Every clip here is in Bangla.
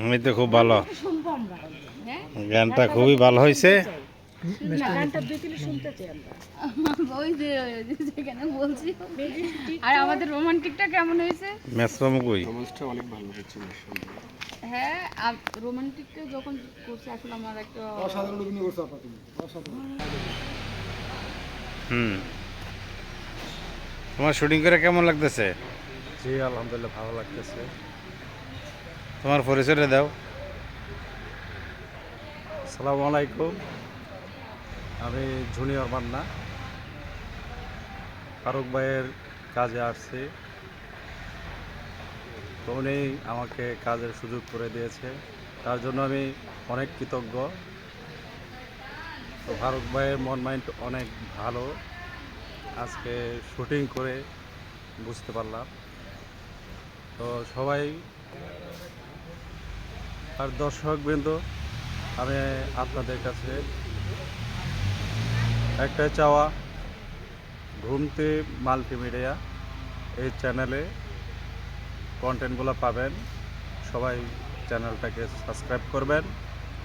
আমি তো খুব ভালো। আমরা। হ্যাঁ? গানটা খুবই ভালো হয়েছে। গানটা আর আমাদের রোমান্টিকটা কেমন হয়েছে? কই? অনেক ভালো হচ্ছে হ্যাঁ রোমান্টিকটা যখন করছে আসলে আমার একটা অসাধারণ অভিনয় করছ আপা অসাধারণ। হুম। তোমার শুটিং করে কেমন লাগতেছে? জি আলহামদুলিল্লাহ ভালো লাগতেছে। তোমার পরিচয়টা দাও। আসসালামু আলাইকুম। আমি জুনিয়র মান্না। ফারুক ভাইয়ের কাজে আসছি। তো উনি আমাকে কাজের সুযোগ করে দিয়েছে। তার জন্য আমি অনেক কৃতজ্ঞ। তো ফারুক ভাইয়ের মন মাইন্ড অনেক ভালো। আজকে শুটিং করে বুঝতে পারলাম। তো সবাই, আর দর্শক দর্শকবৃন্দ, আমি আপনাদের কাছে একটাই চাওয়া ঘুমতে মাল্টিমিডিয়া এই চ্যানেলে কন্টেন্টগুলো পাবেন। সবাই চ্যানেলটাকে সাবস্ক্রাইব করবেন,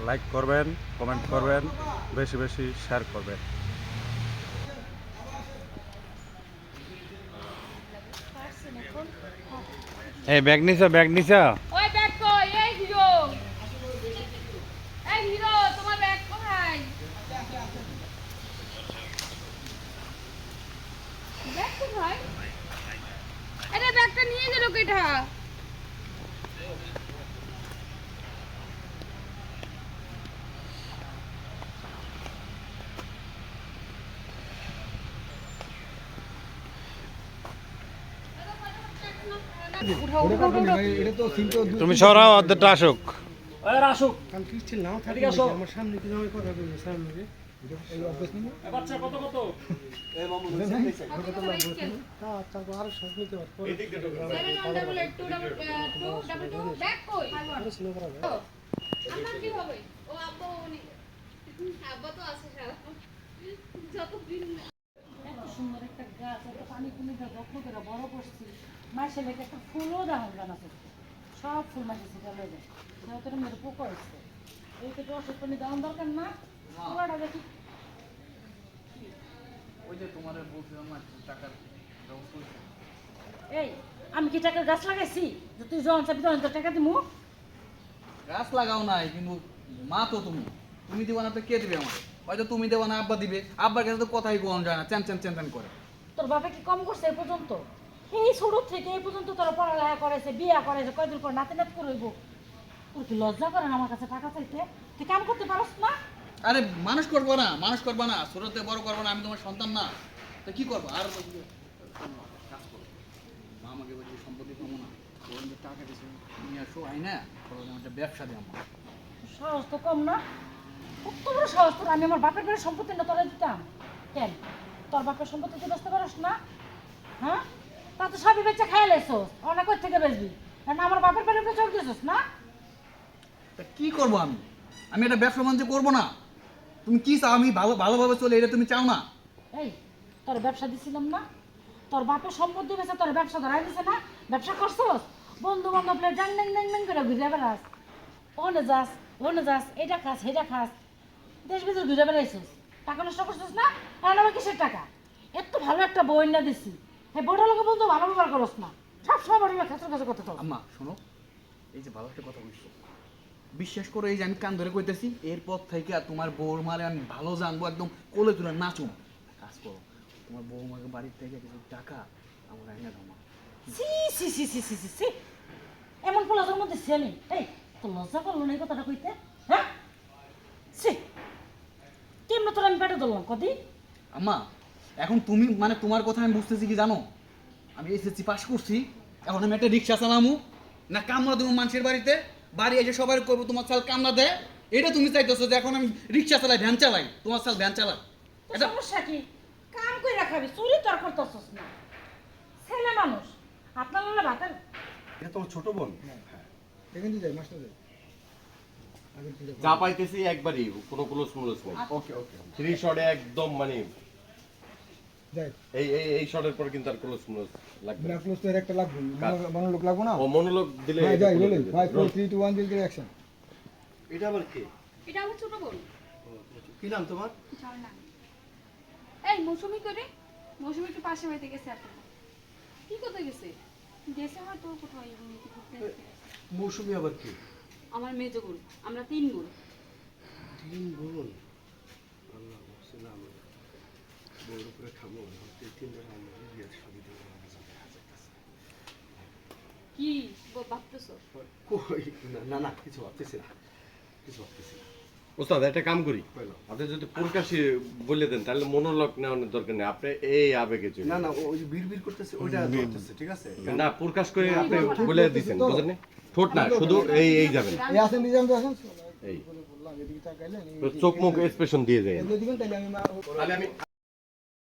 লাইক করবেন, কমেন্ট করবেন, বেশি বেশি শেয়ার করবেন। এই ব্যাগ নিছ ব্যাগ নিছ? ওই ব্যাগ কই? এই হিরো। এই হিরো, তোমার ব্যাগ কোথায়? ব্যাগ কোথায়? আরে ব্যাগটা নিয়ে গেল কেটা তুমি সরাও অর্ধটা আসুক। Seven one double eight two double two double two bag কই আমার কি হবে ও আব্বা উনি আব্বা তো আছে সারা। যতদিন এত সুন্দর পানি পুনি দিয়ে যত্ন করে বড় করছি। মাসে লেগে একটা ফুলও সব ফুল মাসে সেটা লয়ে যায়। যেহেতু মেরে পোকা হচ্ছে এই থেকে ওষুধ পানি দেওয়ার দরকার না। পোকাটা দেখি। এই আমি কি টাকার গাছ লাগাইছি? যে তুই জন চাবি তখন টাকা দিমু? গাছ লাগাও নাই কিন্তু মা তো তুমি। তুমি দিবা না তো কে দিবে আমার হয়তো তুমি দেবা না আব্বা দিবে। আব্বার কাছে তো কথাই কোন যায় না চ্যান চ্যান চ্যান চ্যান করে। তোর বাপে কি কম করছে এই পর্যন্ত? এই ছোট থেকে এই পর্যন্ত তোর পড়ালেখা করেছে বিয়া করেছে কয়দিন পর নাতি নাত করইব তোর কি লজ্জা করে না আমার কাছে টাকা চাইতে? তুই কাম করতে পারস না? আরে মানুষ করব না মানুষ করব না ছোটতে বড় করব না আমি তোমার সন্তান না। তো কি করব? আর কাজ করো। মা আমাকে বলছে সম্পত্তি পাবো না। টাকা দিছে নিয়ে আসো আই না। একটা ব্যবসা দিয়ে আমার সাহস তো কম না? কত বড় সাহস তোর? আমি আমার বাপের বাড়ির সম্পত্তি না তোরা দিতাম। কেন? তোর বাপের সম্পত্তি তুই বেচতে পারস না। হ্যাঁ? তা তো সবই বেচে খাই লাইছস। অনেক কই থেকে বেচবি? কারণ আমার বাপের বাড়ির বেচে দিয়েছস না? তা কি করব আমি? আমি একটা ব্যবসা বাণিজ্য করব না। তুমি কি চাও? আমি ভালো ভালোভাবে চলে এটা তুমি চাও না। এই তোর ব্যবসা দিছিলাম না? তোর বাপের সম্পত্তি বেচে তোর ব্যবসা ধরাই দিছে না? ব্যবসা করছস? বন্ধু বান্ধব ডাং ডাং ডাং ডাং করে ঘুরে বেড়াস। ওনে যাস ওনে যাস এটা খাস সেটা খাস। দেশ বিদেশ ঘুরে বেড়াইছিস। টাকা নষ্ট করছিস না? আর আমার কিসের টাকা? এত ভালো একটা বই না দিছি। হ্যাঁ বড় লোক বলতো ভালো ব্যবহার করস না। সব সময় বড় লোক খেতে কথা তো আম্মা শোনো। এই যে ভালো একটা কথা বলছো। বিশ্বাস করে এই যে আমি কান ধরে কইতেছি এরপর থেকে আর তোমার বউর মারে আমি ভালো জানব একদম কোলে তুলে নাচুম কাজ করো তোমার বৌমাকে বাড়ির থেকে কিছু টাকা আমার এনে দাও মা। C C C C C C C এমন পোলাজের মধ্যে আমি। এই তো লজ্জা করল না এই কথাটা কইতে? হ্যাঁ? সি কেমন তোর আমি পেটে ধরলাম কদি। আম্মা এখন তুমি মানে তোমার কথা আমি বুঝতেছি কি জানো? আমি এসএসসি পাস করছি এখন আমি একটা রিক্সা চালামু। না কামলা দেবো মানুষের বাড়িতে বাড়ি এসে সবাই করব তোমার চাল কামলা দেয় এটা তুমি চাইতেছো যে এখন আমি রিক্সা চালাই ভ্যান চালাই তোমার চাল ভ্যান চালাই। এটা সমস্যা কি? কাম কই রাখাবি চুরি তোর করতেছস না। ছেলে মানুষ আপনার ভাতের এটা তোমার ছোট বোন? যা পাইতেছি একবারই কোনো কোনো স্মুল স্মুল ওকে ওকে থ্রি শটে একদম মানে এই এই এই শটের পর কিন্তু আর ক্লোজ ক্লোজ লাগবে না। ক্লোজ তো এর একটা লাগবে। মনোলোক লাগবো না? ও মনোলগ দিলে হ্যাঁ যাই। Five four Roll। Three two one দিল অ্যাকশন এটা আবার কে? এটা আমার ছোট বোন। কি নাম তোমার? না এই মৌসুমি করে মৌসুমি একটু পাশে বাড়িতে গেছে এখন। কি কোথায় গেছে? গেছে হয়তো গেছে। মৌসুমি আবার কে? আমার মেজো বোন আমরা তিন বোন তিন বোন আল্লাহ বউর উপরে খামো আমার বিয়ের সবই। কি ভাবতেছো? কই? না, না না কিছু ভাবতেছি না। কিছু ভাবতেছি না। ওস্তাদ একটা কাম করি। আপনি যদি প্রকাশে বলে দেন তাহলে মনোলগ নেওয়ানোর দরকার নেই। আপনি এই আবেগে চলে না না ওই যে বিড় বিড় করতেছে ওইটা করতেছে ঠিক আছে? না প্রকাশ করে আপনি বলে দিছেন বুঝলেন ঠোঁট না শুধু এই এই যাবেন। এই আসেন নিজাম তো আসেন। এই। বললাম এদিকে তাকাইলেন চোখ মুখ এক্সপ্রেশন দিয়ে যায় এদিকে দিবেন তাহলে আমি মা- তাহলে আমি